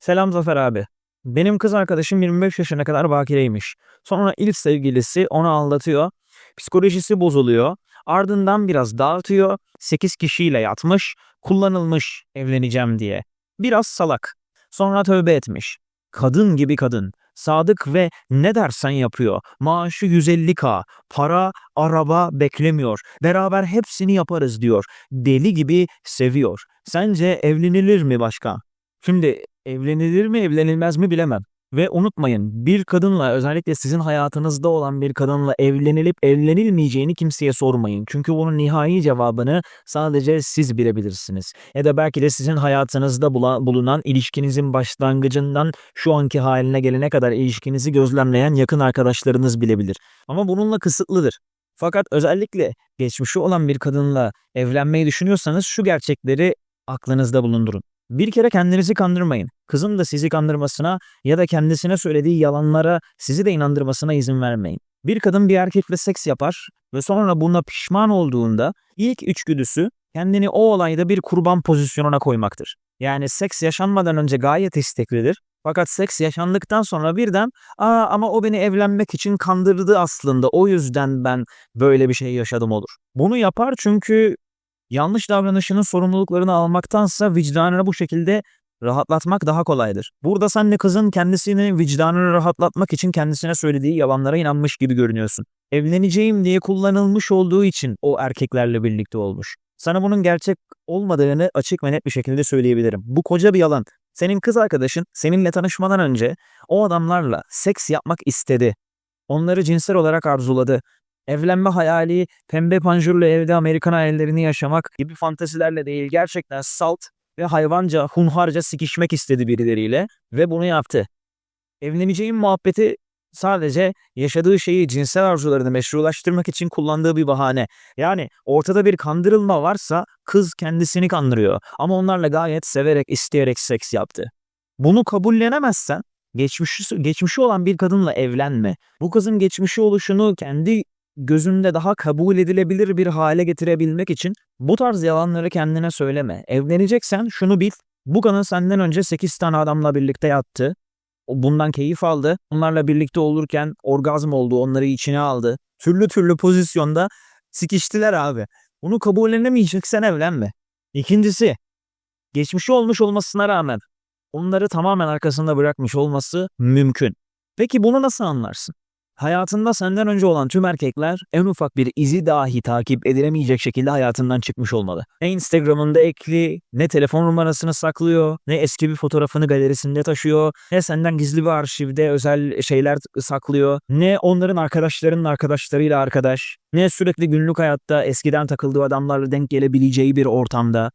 Selam Zafer abi. Benim kız arkadaşım 25 yaşına kadar bakireymiş. Sonra ilk sevgilisi onu aldatıyor. Psikolojisi bozuluyor. Ardından biraz dağıtıyor. 8 kişiyle yatmış. Kullanılmış evleneceğim diye. Biraz salak. Sonra tövbe etmiş. Kadın gibi kadın. Sadık ve ne dersen yapıyor. Maaşı 150k. Para, araba beklemiyor. Beraber hepsini yaparız diyor. Deli gibi seviyor. Sence evlenilir mi başka? Şimdi evlenilir mi evlenilmez mi bilemem. Ve unutmayın bir kadınla özellikle sizin hayatınızda olan bir kadınla evlenilip evlenilmeyeceğini kimseye sormayın. Çünkü bunun nihai cevabını sadece siz bilebilirsiniz. Ya da belki de sizin hayatınızda bulunan ilişkinizin başlangıcından şu anki haline gelene kadar ilişkinizi gözlemleyen yakın arkadaşlarınız bilebilir. Ama bununla kısıtlıdır. Fakat özellikle geçmişi olan bir kadınla evlenmeyi düşünüyorsanız şu gerçekleri aklınızda bulundurun. Bir kere kendinizi kandırmayın. Kızın da sizi kandırmasına ya da kendisine söylediği yalanlara sizi de inandırmasına izin vermeyin. Bir kadın bir erkekle seks yapar ve sonra buna pişman olduğunda ilk içgüdüsü kendini o olayda bir kurban pozisyonuna koymaktır. Yani seks yaşanmadan önce gayet isteklidir. Fakat seks yaşandıktan sonra birden aa ama o beni evlenmek için kandırdı aslında o yüzden ben böyle bir şey yaşadım olur. Bunu yapar çünkü yanlış davranışının sorumluluklarını almaktansa vicdanını bu şekilde rahatlatmak daha kolaydır. Burada sen de kızın kendisini vicdanını rahatlatmak için kendisine söylediği yalanlara inanmış gibi görünüyorsun. Evleneceğim diye kullanılmış olduğu için o erkeklerle birlikte olmuş. Sana bunun gerçek olmadığını açık ve net bir şekilde söyleyebilirim. Bu koca bir yalan. Senin kız arkadaşın seninle tanışmadan önce o adamlarla seks yapmak istedi. Onları cinsel olarak arzuladı. Evlenme hayali, pembe panjurlu evde Amerikan hayallerini yaşamak gibi fantezilerle değil gerçekten salt ve hayvanca, hunharca sikişmek istedi birileriyle ve bunu yaptı. Evleneceğim muhabbeti sadece yaşadığı şeyi cinsel arzularını meşrulaştırmak için kullandığı bir bahane. Yani ortada bir kandırılma varsa kız kendisini kandırıyor ama onlarla gayet severek, isteyerek seks yaptı. Bunu kabullenemezsen geçmişi, geçmişi olan bir kadınla evlenme. Bu kızın geçmişi oluşunu kendi gözünde daha kabul edilebilir bir hale getirebilmek için bu tarz yalanları kendine söyleme. Evleneceksen şunu bil. Bu kadın senden önce 8 tane adamla birlikte yattı. Bundan keyif aldı. Onlarla birlikte olurken orgazm oldu. Onları içine aldı. Türlü türlü pozisyonda sikiştiler abi. Bunu kabullenemeyeceksen evlenme. İkincisi, geçmişi olmuş olmasına rağmen onları tamamen arkasında bırakmış olması mümkün. Peki bunu nasıl anlarsın? Hayatında senden önce olan tüm erkekler en ufak bir izi dahi takip edilemeyecek şekilde hayatından çıkmış olmalı. Ne Instagram'ında ekli, ne telefon numarasını saklıyor, ne eski bir fotoğrafını galerisinde taşıyor, ne senden gizli bir arşivde özel şeyler saklıyor, ne onların arkadaşlarının arkadaşlarıyla arkadaş, ne sürekli günlük hayatta eskiden takıldığı adamlarla denk gelebileceği bir ortamda.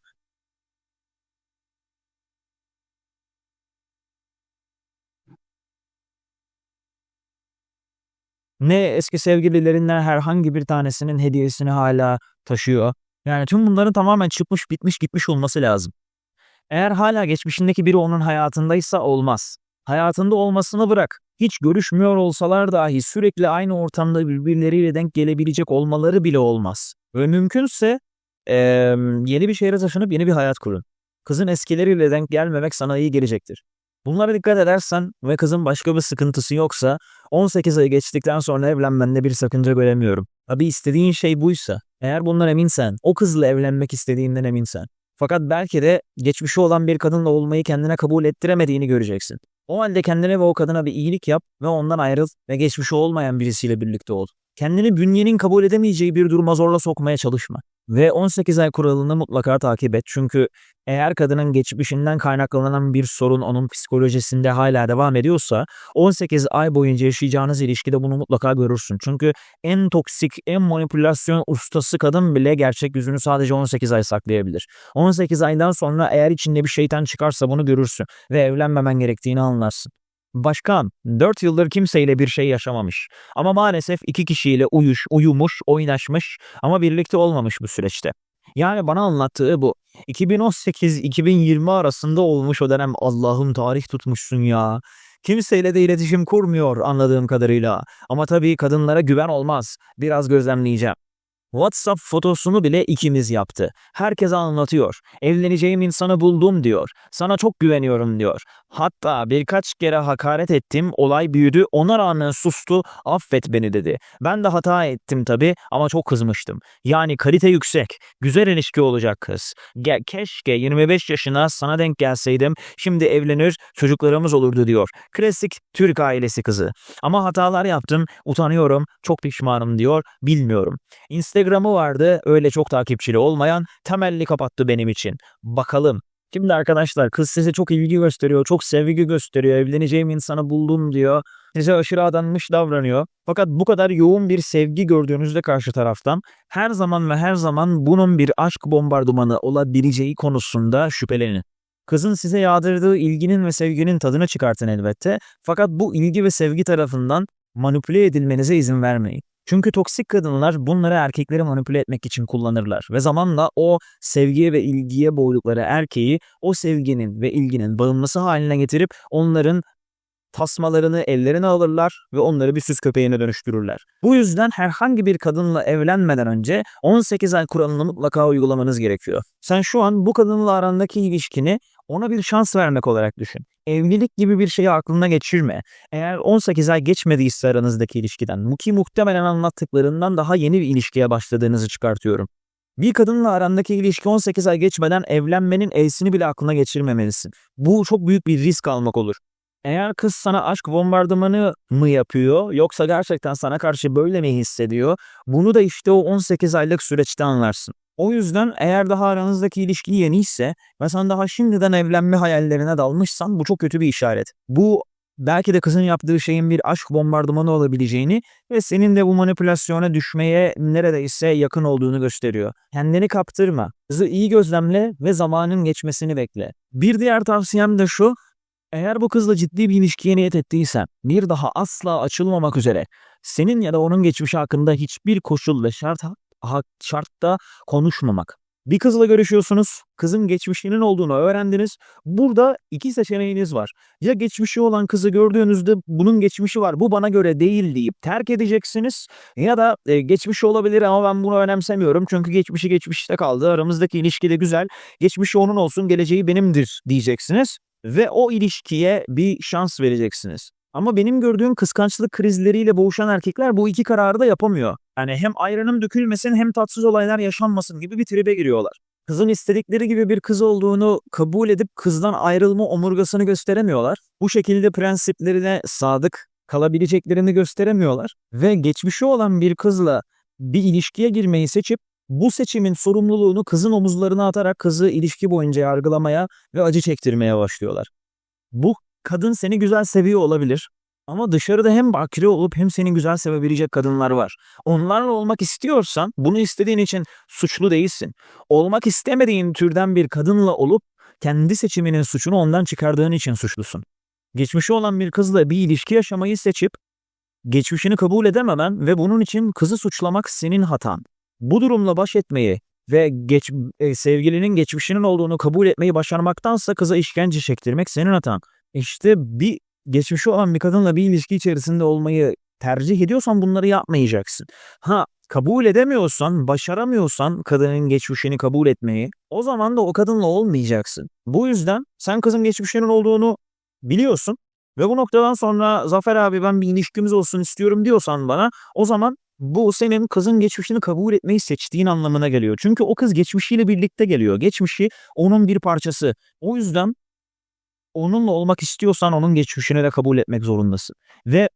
Ne eski sevgililerinden herhangi bir tanesinin hediyesini hala taşıyor. Yani tüm bunların tamamen çıkmış bitmiş gitmiş olması lazım. Eğer hala geçmişindeki biri onun hayatındaysa olmaz. Hayatında olmasını bırak. Hiç görüşmüyor olsalar dahi sürekli aynı ortamda birbirleriyle denk gelebilecek olmaları bile olmaz. Ve mümkünse eee, yeni bir şehre taşınıp yeni bir hayat kurun. Kızın eskileriyle denk gelmemek sana iyi gelecektir. Bunlara dikkat edersen ve kızın başka bir sıkıntısı yoksa 18 ay geçtikten sonra evlenmende bir sakınca göremiyorum. Tabi istediğin şey buysa, eğer bundan eminsen, o kızla evlenmek istediğinden eminsen. Fakat belki de geçmişi olan bir kadınla olmayı kendine kabul ettiremediğini göreceksin. O halde kendine ve o kadına bir iyilik yap ve ondan ayrıl ve geçmişi olmayan birisiyle birlikte ol. Kendini bünyenin kabul edemeyeceği bir duruma zorla sokmaya çalışma. Ve 18 ay kuralını mutlaka takip et. Çünkü eğer kadının geçmişinden kaynaklanan bir sorun onun psikolojisinde hala devam ediyorsa 18 ay boyunca yaşayacağınız ilişkide bunu mutlaka görürsün. Çünkü en toksik, en manipülasyon ustası kadın bile gerçek yüzünü sadece 18 ay saklayabilir. 18 aydan sonra eğer içinde bir şeytan çıkarsa bunu görürsün ve evlenmemen gerektiğini anlarsın. Başkan, 4 yıldır kimseyle bir şey yaşamamış. Ama maalesef iki kişiyle uyuş, uyumuş, oynaşmış ama birlikte olmamış bu süreçte. Yani bana anlattığı bu. 2018-2020 arasında olmuş o dönem Allah'ım tarih tutmuşsun ya. Kimseyle de iletişim kurmuyor anladığım kadarıyla. Ama tabii kadınlara güven olmaz. Biraz gözlemleyeceğim. WhatsApp fotosunu bile ikimiz yaptı. Herkese anlatıyor. Evleneceğim insanı buldum diyor. Sana çok güveniyorum diyor. Hatta birkaç kere hakaret ettim, olay büyüdü. Ona rağmen sustu, affet beni dedi. Ben de hata ettim tabii ama çok kızmıştım. Yani kalite yüksek, güzel ilişki olacak kız. Ge keşke 25 yaşına sana denk gelseydim, şimdi evlenir, çocuklarımız olurdu diyor. Klasik Türk ailesi kızı. Ama hatalar yaptım, utanıyorum, çok pişmanım diyor, bilmiyorum. Instagram'ı vardı, öyle çok takipçili olmayan, temelli kapattı benim için. Bakalım. Şimdi arkadaşlar kız size çok ilgi gösteriyor, çok sevgi gösteriyor, evleneceğim insanı buldum diyor. Size aşırı adanmış davranıyor. Fakat bu kadar yoğun bir sevgi gördüğünüzde karşı taraftan her zaman ve her zaman bunun bir aşk bombardımanı olabileceği konusunda şüphelenin. Kızın size yağdırdığı ilginin ve sevginin tadını çıkartın elbette. Fakat bu ilgi ve sevgi tarafından manipüle edilmenize izin vermeyin. Çünkü toksik kadınlar bunları erkekleri manipüle etmek için kullanırlar ve zamanla o sevgiye ve ilgiye boğdukları erkeği o sevginin ve ilginin bağımlısı haline getirip onların tasmalarını ellerine alırlar ve onları bir süs köpeğine dönüştürürler. Bu yüzden herhangi bir kadınla evlenmeden önce 18 ay kuralını mutlaka uygulamanız gerekiyor. Sen şu an bu kadınla arandaki ilişkini ona bir şans vermek olarak düşün. Evlilik gibi bir şeyi aklına geçirme. Eğer 18 ay geçmediyse aranızdaki ilişkiden, ki muhtemelen anlattıklarından daha yeni bir ilişkiye başladığınızı çıkartıyorum. Bir kadınla arandaki ilişki 18 ay geçmeden evlenmenin e'sini bile aklına geçirmemelisin. Bu çok büyük bir risk almak olur. Eğer kız sana aşk bombardımanı mı yapıyor yoksa gerçekten sana karşı böyle mi hissediyor? Bunu da işte o 18 aylık süreçte anlarsın. O yüzden eğer daha aranızdaki ilişki yeniyse ve sen daha şimdiden evlenme hayallerine dalmışsan bu çok kötü bir işaret. Bu belki de kızın yaptığı şeyin bir aşk bombardımanı olabileceğini ve senin de bu manipülasyona düşmeye neredeyse yakın olduğunu gösteriyor. Kendini kaptırma. Kızı iyi gözlemle ve zamanın geçmesini bekle. Bir diğer tavsiyem de şu. Eğer bu kızla ciddi bir ilişkiye niyet ettiysen, bir daha asla açılmamak üzere, senin ya da onun geçmişi hakkında hiçbir koşul ve şart şartta konuşmamak. Bir kızla görüşüyorsunuz, kızın geçmişinin olduğunu öğrendiniz. Burada iki seçeneğiniz var. Ya geçmişi olan kızı gördüğünüzde bunun geçmişi var, bu bana göre değil deyip terk edeceksiniz. Ya da e, geçmişi olabilir ama ben bunu önemsemiyorum çünkü geçmişi geçmişte kaldı, aramızdaki ilişki de güzel. Geçmişi onun olsun, geleceği benimdir diyeceksiniz ve o ilişkiye bir şans vereceksiniz. Ama benim gördüğüm kıskançlık krizleriyle boğuşan erkekler bu iki kararı da yapamıyor. Yani hem ayranım dökülmesin hem tatsız olaylar yaşanmasın gibi bir tribe giriyorlar. Kızın istedikleri gibi bir kız olduğunu kabul edip kızdan ayrılma omurgasını gösteremiyorlar. Bu şekilde prensiplerine sadık kalabileceklerini gösteremiyorlar ve geçmişi olan bir kızla bir ilişkiye girmeyi seçip bu seçimin sorumluluğunu kızın omuzlarına atarak kızı ilişki boyunca yargılamaya ve acı çektirmeye başlıyorlar. Bu kadın seni güzel seviyor olabilir ama dışarıda hem bakire olup hem seni güzel sevebilecek kadınlar var. Onlarla olmak istiyorsan bunu istediğin için suçlu değilsin. Olmak istemediğin türden bir kadınla olup kendi seçiminin suçunu ondan çıkardığın için suçlusun. Geçmişi olan bir kızla bir ilişki yaşamayı seçip geçmişini kabul edememen ve bunun için kızı suçlamak senin hatan. Bu durumla baş etmeyi ve geç, e, sevgilinin geçmişinin olduğunu kabul etmeyi başarmaktansa kıza işkence çektirmek senin hatan. İşte bir geçmişi olan bir kadınla bir ilişki içerisinde olmayı tercih ediyorsan bunları yapmayacaksın. Ha kabul edemiyorsan, başaramıyorsan kadının geçmişini kabul etmeyi o zaman da o kadınla olmayacaksın. Bu yüzden sen kızın geçmişinin olduğunu biliyorsun ve bu noktadan sonra Zafer abi ben bir ilişkimiz olsun istiyorum diyorsan bana o zaman bu senin kızın geçmişini kabul etmeyi seçtiğin anlamına geliyor. Çünkü o kız geçmişiyle birlikte geliyor. Geçmişi onun bir parçası. O yüzden onunla olmak istiyorsan onun geçmişini de kabul etmek zorundasın. Ve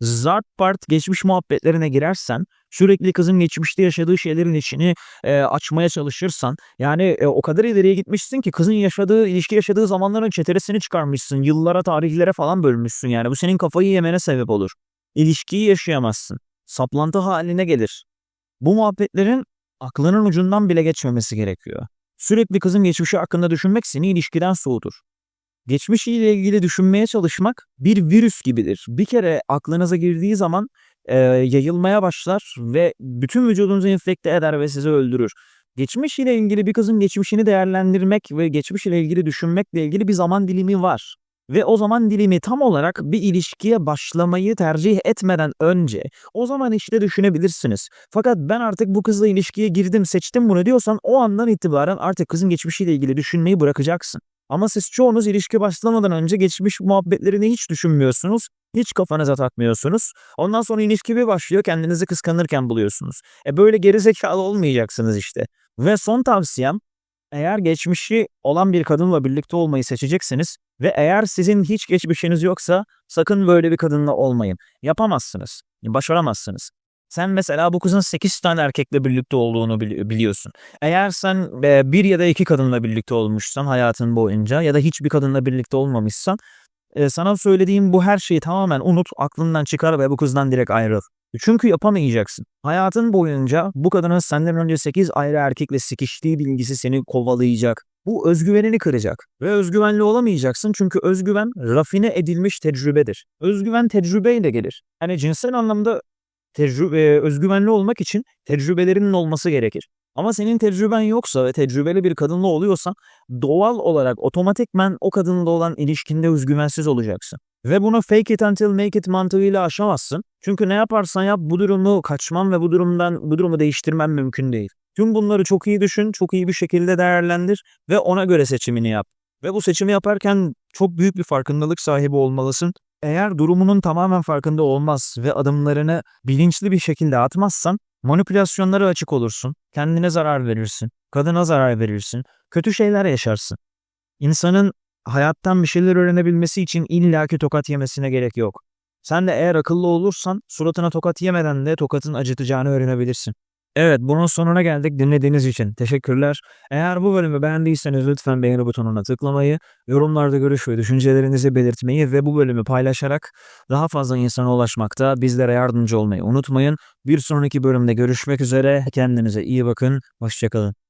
zart part geçmiş muhabbetlerine girersen sürekli kızın geçmişte yaşadığı şeylerin içini e, açmaya çalışırsan yani e, o kadar ileriye gitmişsin ki kızın yaşadığı ilişki yaşadığı zamanların çeteresini çıkarmışsın yıllara tarihlere falan bölmüşsün yani bu senin kafayı yemene sebep olur. İlişkiyi yaşayamazsın. Saplantı haline gelir. Bu muhabbetlerin aklının ucundan bile geçmemesi gerekiyor. Sürekli kızın geçmişi hakkında düşünmek seni ilişkiden soğutur. Geçmişiyle ilgili düşünmeye çalışmak bir virüs gibidir. Bir kere aklınıza girdiği zaman e, yayılmaya başlar ve bütün vücudunuzu infekte eder ve sizi öldürür. Geçmiş ile ilgili bir kızın geçmişini değerlendirmek ve geçmiş ile ilgili düşünmekle ilgili bir zaman dilimi var. Ve o zaman dilimi tam olarak bir ilişkiye başlamayı tercih etmeden önce o zaman işte düşünebilirsiniz. Fakat ben artık bu kızla ilişkiye girdim seçtim bunu diyorsan o andan itibaren artık kızın geçmişiyle ilgili düşünmeyi bırakacaksın. Ama siz çoğunuz ilişki başlamadan önce geçmiş muhabbetlerini hiç düşünmüyorsunuz. Hiç kafanıza takmıyorsunuz. Ondan sonra ilişki bir başlıyor kendinizi kıskanırken buluyorsunuz. E böyle gerizekalı olmayacaksınız işte. Ve son tavsiyem eğer geçmişi olan bir kadınla birlikte olmayı seçeceksiniz ve eğer sizin hiç geçmişiniz yoksa sakın böyle bir kadınla olmayın. Yapamazsınız. Başaramazsınız. Sen mesela bu kızın 8 tane erkekle birlikte olduğunu bili- biliyorsun. Eğer sen e, bir ya da iki kadınla birlikte olmuşsan hayatın boyunca ya da hiçbir kadınla birlikte olmamışsan e, sana söylediğim bu her şeyi tamamen unut, aklından çıkar ve bu kızdan direkt ayrıl. Çünkü yapamayacaksın. Hayatın boyunca bu kadının senden önce 8 ayrı erkekle sikiştiği bilgisi seni kovalayacak. Bu özgüvenini kıracak. Ve özgüvenli olamayacaksın çünkü özgüven rafine edilmiş tecrübedir. Özgüven tecrübeyle gelir. Hani cinsel anlamda tecrübe, özgüvenli olmak için tecrübelerinin olması gerekir. Ama senin tecrüben yoksa ve tecrübeli bir kadınla oluyorsan doğal olarak otomatikmen o kadınla olan ilişkinde özgüvensiz olacaksın. Ve bunu fake it until make it mantığıyla aşamazsın. Çünkü ne yaparsan yap bu durumu kaçman ve bu durumdan bu durumu değiştirmen mümkün değil. Tüm bunları çok iyi düşün, çok iyi bir şekilde değerlendir ve ona göre seçimini yap. Ve bu seçimi yaparken çok büyük bir farkındalık sahibi olmalısın. Eğer durumunun tamamen farkında olmaz ve adımlarını bilinçli bir şekilde atmazsan manipülasyonlara açık olursun. Kendine zarar verirsin. Kadına zarar verirsin. Kötü şeyler yaşarsın. İnsanın hayattan bir şeyler öğrenebilmesi için illaki tokat yemesine gerek yok. Sen de eğer akıllı olursan suratına tokat yemeden de tokatın acıtacağını öğrenebilirsin. Evet bunun sonuna geldik dinlediğiniz için. Teşekkürler. Eğer bu bölümü beğendiyseniz lütfen beğeni butonuna tıklamayı, yorumlarda görüş ve düşüncelerinizi belirtmeyi ve bu bölümü paylaşarak daha fazla insana ulaşmakta bizlere yardımcı olmayı unutmayın. Bir sonraki bölümde görüşmek üzere. Kendinize iyi bakın. Hoşçakalın.